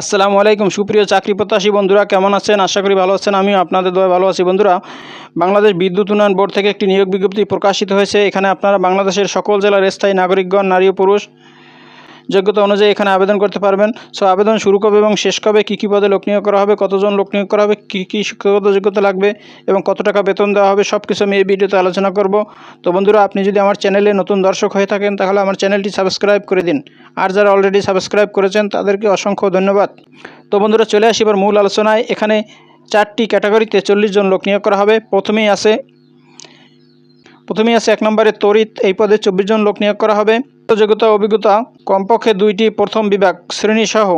আসসালামু আলাইকুম, সুপ্রিয় চাকরি প্রত্যাশী বন্ধুরা, কেমন আছেন? আশা করি ভালো আছেন, আমিও আপনাদের দয় ভালো আছি। বন্ধুরা, বাংলাদেশ বিদ্যুৎ উন্নয়ন বোর্ড থেকে একটি নিয়োগ বিজ্ঞপ্তি প্রকাশিত হয়েছে। এখানে আপনারা বাংলাদেশের সকল জেলার স্থায়ী নাগরিকগণ, নারী ও পুরুষ যোগ্যতা অনুযায়ী এখানে আবেদন করতে পারবেন। সো আবেদন শুরু কবে এবং শেষ কবে, কী কী পদে লোক নিয়োগ করা হবে, কতজন লোক নিয়োগ করা হবে, কী কী শিক্ষাগত যোগ্যতা লাগবে এবং কত টাকা বেতন দেওয়া হবে সব কিছু আমি এই ভিডিওতে আলোচনা করব। তো বন্ধুরা, আপনি যদি আমার চ্যানেলে নতুন দর্শক হয়ে থাকেন, তাহলে আমার চ্যানেলটি সাবস্ক্রাইব করে দিন। আর যারা অলরেডি সাবস্ক্রাইব করেছেন, তাদেরকে অসংখ্য ধন্যবাদ। তো বন্ধুরা, চলে আসি এবার মূল আলোচনায়। এখানে চারটি ক্যাটাগরিতে চল্লিশ জন লোক নিয়োগ করা হবে। প্রথমেই আছে প্রথমেই আছে এক নম্বরে তড়িৎ, এই পদে চব্বিশ জন লোক নিয়োগ করা হবে। যোগ্যতা অভিজ্ঞতা কমপক্ষে দুইটি প্রথম বিভাগ শ্রেণীসহ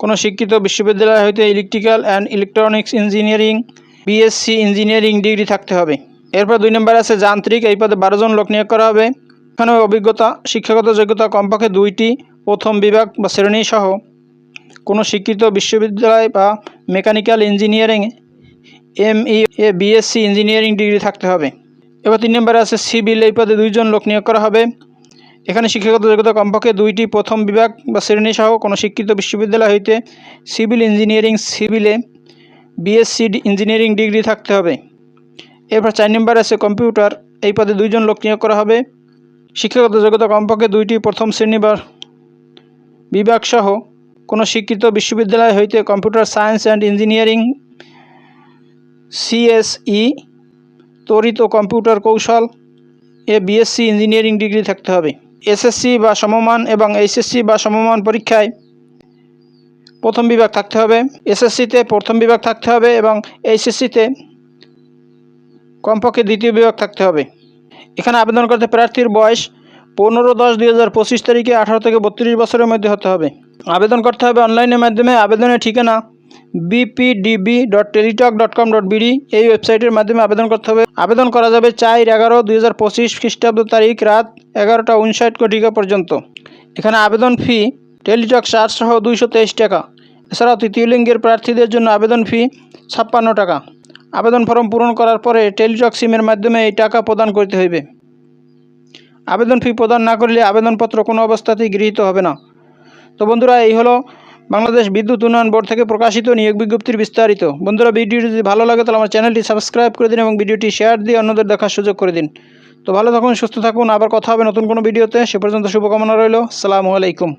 কোনো শিক্ষিত বিশ্ববিদ্যালয় হইতে electrical and electronics engineering BSc engineering degree থাকতে হবে। এরপর দুই নম্বরে আছে যান্ত্রিক, এই পদে বারো জন লোক নিয়োগ করা হবে। এখানে অভিজ্ঞতা, শিক্ষাগত যোগ্যতা কমপক্ষে দুইটি প্রথম বিভাগ বা শ্রেণীসহ কোনো শিক্ষিত বিশ্ববিদ্যালয় বা মেকানিক্যাল ইঞ্জিনিয়ারিং এম ই এ বিএসসি ইঞ্জিনিয়ারিং ডিগ্রি থাকতে হবে। এবার তিন নম্বরে আছে সিভিল, এই পদে দুইজন লোক নিয়োগ করা হবে। এখানে শিক্ষাগত যোগ্যতা কমপক্ষে দুইটি প্রথম বিভাগ বা শ্রেণি সহ কোনো শিক্ষিত বিশ্ববিদ্যালয় হইতে সিভিল ইঞ্জিনিয়ারিং সিভিলে বিএসসি ইঞ্জিনিয়ারিং ডিগ্রি থাকতে হবে। এরপর চার নম্বর আছে কম্পিউটার। এই পদে দুইজন লোক নিয়োগ করা হবে। শিক্ষাগত যোগ্যতা কমপক্ষে দুইটি প্রথম শ্রেণি বা বিভাগ সহ কোনো শিক্ষিত বিশ্ববিদ্যালয় হইতে computer science and engineering, CSE O computer কৌশল, এ বিএসসি ইঞ্জিনিয়ারিং ডিগ্রি থাকতে হবে। এসএসসি বা সমমান এবং এইচএসসি বা সমমান পরীক্ষায় প্রথম বিভাগ থাকতে হবে। এসএসসিতে প্রথম বিভাগ থাকতে হবে এবং এইচএসসিতে কমপক্ষে দ্বিতীয় বিভাগ থাকতে হবে। এখানে আবেদন করতে প্রার্থীর বয়স পনেরো দশ দুই হাজার পঁচিশ তারিখে আঠারো থেকে বত্রিশ বছরের মধ্যে হতে হবে। আবেদন করতে হবে অনলাইনের মাধ্যমে। আবেদনের ঠিকানা BPDB dot Teletalk dot com dot BD এই ওয়েবসাইটের মাধ্যমে আবেদন করতে হবে। আবেদন করা যাবে চার এগারো দুই হাজার পঁচিশ খ্রিস্টাব্দ তারিখ রাত এগারোটা উনষাট কোটিকা পর্যন্ত। এখানে আবেদন ফি টেলিটক চার্জ সহ দুইশো তেইশ টাকা। এছাড়াও তৃতীয় লিঙ্গের প্রার্থীদের জন্য আবেদন ফি ছাপ্পান্ন টাকা। আবেদন ফর্ম পূরণ করার পরে টেলিটক সিমের মাধ্যমে এই টাকা প্রদান করতে হইবে। আবেদন ফি প্রদান না করলে আবেদনপত্র কোনো অবস্থাতেই গৃহীত হবে না। তো বন্ধুরা, এই হলো বাংলাদেশ বিদ্যুৎ উন্নয়ন বোর্ড থেকে প্রকাশিত নিয়োগ বিজ্ঞপ্তির বিস্তারিত। বন্ধুরা, ভিডিওটি যদি ভালো লাগে, তাহলে আমার চ্যানেলটি সাবস্ক্রাইব করে দিন এবং ভিডিওটি শেয়ার দিয়ে অন্যদের দেখার সুযোগ করে দিন। তো ভালো থাকুন, সুস্থ থাকুন। আবার কথা হবে নতুন কোনো ভিডিওতে। সে পর্যন্ত শুভকামনা রইল। সালামু আলাইকুম।